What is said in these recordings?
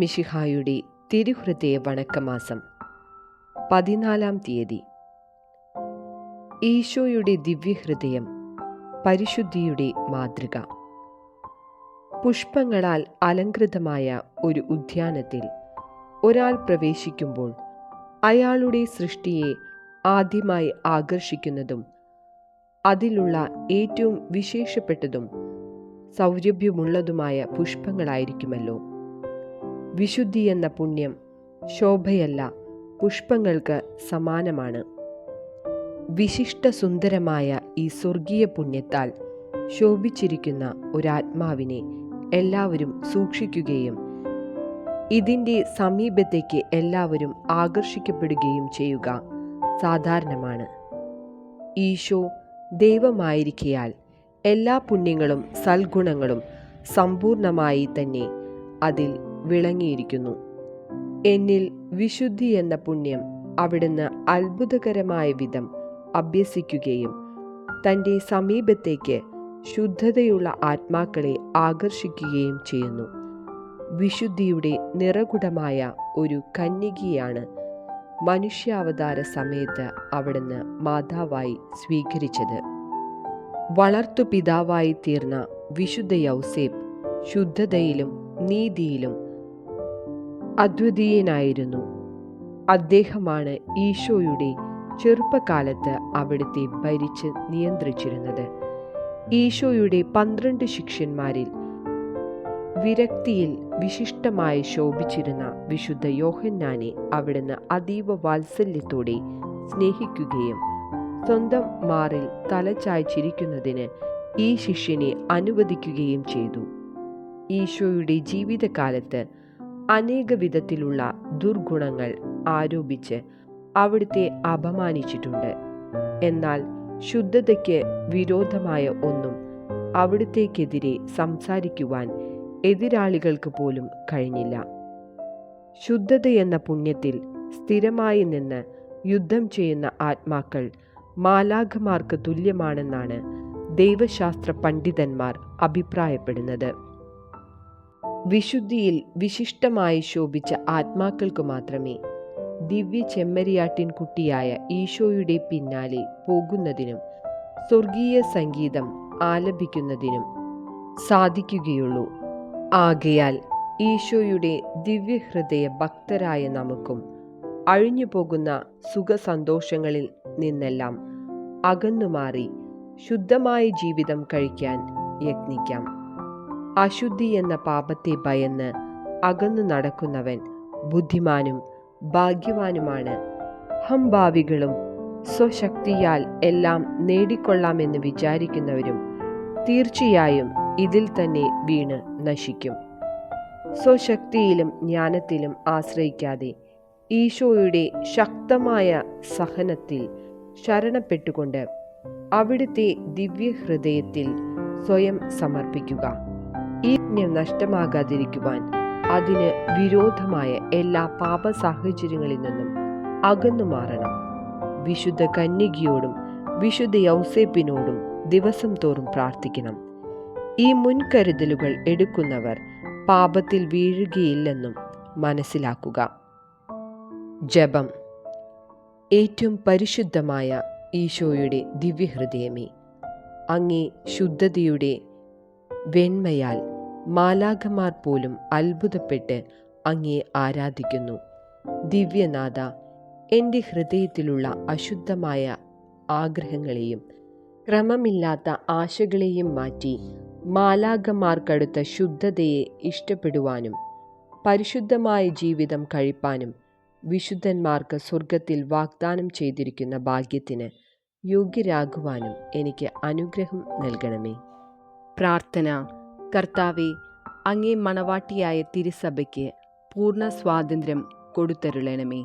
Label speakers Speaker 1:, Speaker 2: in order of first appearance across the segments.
Speaker 1: ഈശോ മിശിഹായുടെ തിരുഹൃദയ വണക്കമാസം പതിനാലാം തീയതി. ഈശോയുടെ ദിവ്യഹൃദയം പരിശുദ്ധിയുടെ മാതൃക. പുഷ്പങ്ങളാൽ അലങ്കൃതമായ ഒരു ഉദ്യാനത്തിൽ ഒരാൾ പ്രവേശിക്കുമ്പോൾ അയാളുടെ സൃഷ്ടിയെ ആദ്യമായി ആകർഷിക്കുന്നതും അതിലുള്ള ഏറ്റവും വിശേഷപ്പെട്ടതും സൗരഭ്യമുള്ളതുമായ പുഷ്പങ്ങളായിരിക്കുമല്ലോ. വിശുദ്ധി എന്ന പുണ്യം ശോഭയല്ല പുഷ്പങ്ങൾക്ക് സമാനമാണ്. വിശിഷ്ട സുന്ദരമായ ഈ സ്വർഗീയ പുണ്യത്താൽ ശോഭിച്ചിരിക്കുന്ന ഒരാത്മാവിനെ എല്ലാവരും സൂക്ഷിക്കുകയും ഇതിന്റെ സമീപത്തേക്ക് എല്ലാവരും ആകർഷിക്കപ്പെടുകയും ചെയ്യുക സാധാരണമാണ്. ഈശോ ദൈവമായിരിക്കയാൽ എല്ലാ പുണ്യങ്ങളും സൽഗുണങ്ങളും സമ്പൂർണമായി തന്നെ അതിൽ വിളങ്ങിയിരിക്കുന്നു. എന്നിൽ വിശുദ്ധി എന്ന പുണ്യം അവിടുന്ന് അത്ഭുതകരമായ വിധം അഭ്യസിക്കുകയും തന്റെ സമീപത്തേക്ക് ശുദ്ധതയുള്ള ആത്മാക്കളെ ആകർഷിക്കുകയും ചെയ്യുന്നു. വിശുദ്ധിയുടെ നിറകുടമായ ഒരു കന്യകയാണ് മനുഷ്യാവതാര സമയത്ത് അവിടുന്ന് മാതാവായി സ്വീകരിച്ചത്. വളർത്തു പിതാവായി തീർന്ന വിശുദ്ധ യൗസേപ്പ് ശുദ്ധതയിലും നീതിയിലും അദ്വിതീയനായിരുന്നു. അദ്ദേഹമാണ് ഈശോയുടെ ചെറുപ്പകാലത്ത് അവിടുത്തെ ഭരിച്ച് നിയന്ത്രിച്ചിരുന്നത്. ഈശോയുടെ പന്ത്രണ്ട് ശിഷ്യന്മാരിൽ വിരക്തിയിൽ വിശിഷ്ടമായി ശോഭിച്ചിരുന്ന വിശുദ്ധ യോഹന്നാനെ അവിടുന്ന് അതീവ വാത്സല്യത്തോടെ സ്നേഹിക്കുകയും സ്വന്തം മാറിൽ തലചായ്ച്ചിരിക്കുന്നതിന് ഈ ശിഷ്യനെ അനുവദിക്കുകയും ചെയ്തു. ഈശോയുടെ ജീവിതകാലത്ത് അനേക വിധത്തിലുള്ള ദുർഗുണങ്ങൾ ആരോപിച്ച് അവിടുത്തെ അപമാനിച്ചിട്ടുണ്ട്. എന്നാൽ ശുദ്ധതയ്ക്ക് വിരോധമായ ഒന്നും അവിടുത്തേക്കെതിരെ സംസാരിക്കുവാൻ എതിരാളികൾക്ക് പോലും കഴിഞ്ഞില്ല. ശുദ്ധത എന്ന പുണ്യത്തിൽ സ്ഥിരമായി നിന്ന് യുദ്ധം ചെയ്യുന്ന ആത്മാക്കൾ മാലാഖമാർക്ക് തുല്യമാണെന്നാണ് ദൈവശാസ്ത്ര പണ്ഡിതന്മാർ അഭിപ്രായപ്പെടുന്നത്. വിശുദ്ധിയിൽ വിശിഷ്ടമായി ശോഭിച്ച ആത്മാക്കൾക്ക് മാത്രമേ ദിവ്യ ചെമ്മരിയാട്ടിൻ കുട്ടിയായ ഈശോയുടെ പിന്നാലെ പോകുന്നതിനും സ്വർഗീയ സംഗീതം ആലപിക്കുന്നതിനും സാധിക്കുകയുള്ളൂ. ആകയാൽ ഈശോയുടെ ദിവ്യഹൃദയ ഭക്തരായ നമുക്കും അഴിഞ്ഞു പോകുന്ന സുഖസന്തോഷങ്ങളിൽ നിന്നെല്ലാം അകന്നുമാറി ശുദ്ധമായ ജീവിതം കഴിക്കാൻ യത്നിക്കാം. അശുദ്ധി എന്ന പാപത്തെ ഭയന്ന് അകന്നു നടക്കുന്നവൻ ബുദ്ധിമാനും ഭാഗ്യവാനുമാണ്. ഹംഭാവികളും സ്വശക്തിയാൽ എല്ലാം നേടിക്കൊള്ളാമെന്ന് വിചാരിക്കുന്നവരും തീർച്ചയായും ഇതിൽ തന്നെ വീണ് നശിക്കും. സ്വശക്തിയിലും ജ്ഞാനത്തിലും ആശ്രയിക്കാതെ ഈശോയുടെ ശക്തമായ സഹനത്തിൽ ശരണപ്പെട്ടുകൊണ്ട് അവിടുത്തെ ദിവ്യഹൃദയത്തിൽ സ്വയം സമർപ്പിക്കുക. ഈ പുണ്യം നഷ്ടമാകാതിരിക്കുവാൻ അതിന് വിരോധമായ എല്ലാ പാപ സാഹചര്യങ്ങളിൽ നിന്നും അകന്നു മാറണം. വിശുദ്ധ കന്യകയോടും വിശുദ്ധ യൗസേപ്പിനോടും ദിവസം തോറും പ്രാർത്ഥിക്കണം. ഈ മുൻകരുതലുകൾ എടുക്കുന്നവർ പാപത്തിൽ വീഴുകയില്ലെന്നും മനസ്സിലാക്കുക. ജപം. ഏറ്റവും പരിശുദ്ധമായ ഈശോയുടെ ദിവ്യഹൃദയമേ അങ്ങേ ശുദ്ധതയുടെ വെണ്മയാൽ മാലാഖമാർ പോലും അത്ഭുതപ്പെട്ട് അങ്ങേ ആരാധിക്കുന്നു. ദിവ്യനാഥ എന്റെ ഹൃദയത്തിലുള്ള അശുദ്ധമായ ആഗ്രഹങ്ങളെയും ക്രമമില്ലാത്ത ആശകളെയും മാറ്റി മാലാഖമാർക്കടുത്ത ശുദ്ധതയെ ഇഷ്ടപ്പെടുവാനും പരിശുദ്ധമായ ജീവിതം കഴിപ്പാനും വിശുദ്ധന്മാർക്ക് സ്വർഗത്തിൽ വാഗ്ദാനം ചെയ്തിരിക്കുന്ന ഭാഗ്യത്തിന് യോഗ്യരാകുവാനും എനിക്ക് അനുഗ്രഹം നൽകണമേ. പ്രാർത്ഥന. കർത്താവെ അങ്ങേ മണവാട്ടിയായ തിരുസഭയ്ക്ക് പൂർണ സ്വാതന്ത്ര്യം കൊടുത്തരുളണമേ.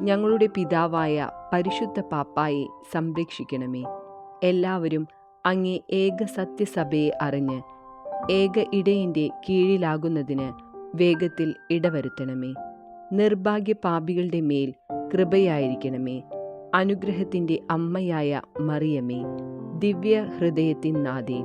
Speaker 1: ഞങ്ങളുടെ പിതാവായ പരിശുദ്ധ പാപ്പായെ സംരക്ഷിക്കണമേ. എല്ലാവരും അങ്ങേ ഏക സത്യസഭയെ അറിഞ്ഞ് ഏക ഇടയിന്റെ കീഴിലാകുന്നതിന് വേഗത്തിൽ ഇടവരുത്തണമേ. നിർഭാഗ്യ പാപികളുടെ മേൽ കൃപയായിരിക്കണമേ. അനുഗ്രഹത്തിന്റെ അമ്മയായ മറിയമേ. ദിവ്യ ഹൃദയത്തിൻ നാഥേ.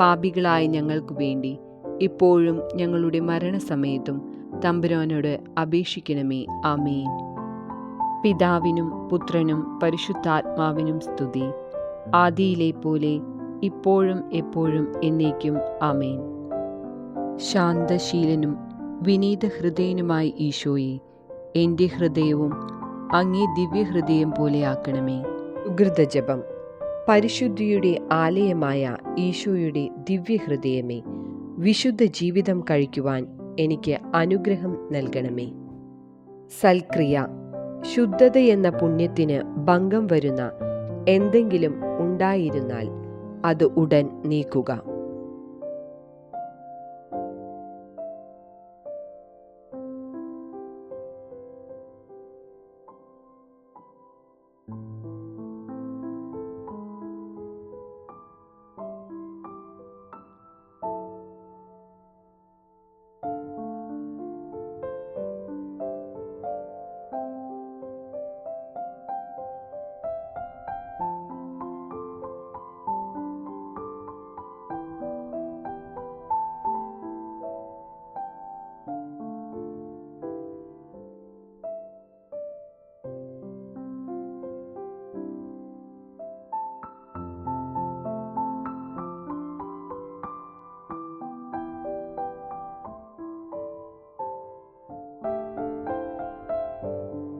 Speaker 1: പാപികളായ ഞങ്ങൾക്ക് വേണ്ടി ഇപ്പോഴും ഞങ്ങളുടെ മരണസമയത്തും തമ്പുരാനോട് അപേക്ഷിക്കണമേ. ആമേൻ. പിതാവിനും പുത്രനും പരിശുദ്ധാത്മാവിനും സ്തുതി. ആദിയിലെ പോലെ ഇപ്പോഴും എപ്പോഴും എന്നേക്കും. ആമേൻ. ശാന്തശീലനും വിനീത ഹൃദയനുമായി ഈശോയെ എന്റെ ഹൃദയവും അങ്ങേ ദിവ്യഹൃദയം പോലെ ആക്കണമേ. ഉഗ്രതജപം. പരിശുദ്ധിയുടെ ആലയമായ ഈശോയുടെ ദിവ്യഹൃദയമേ വിശുദ്ധ ജീവിതം കഴിക്കുവാൻ എനിക്ക് അനുഗ്രഹം നൽകണമേ. സൽക്രിയ ശുദ്ധതയെന്ന പുണ്യത്തിന് ഭംഗം വരുന്ന എന്തെങ്കിലും ഉണ്ടായിരുന്നാൽ അത് ഉടൻ നീക്കുക. thank you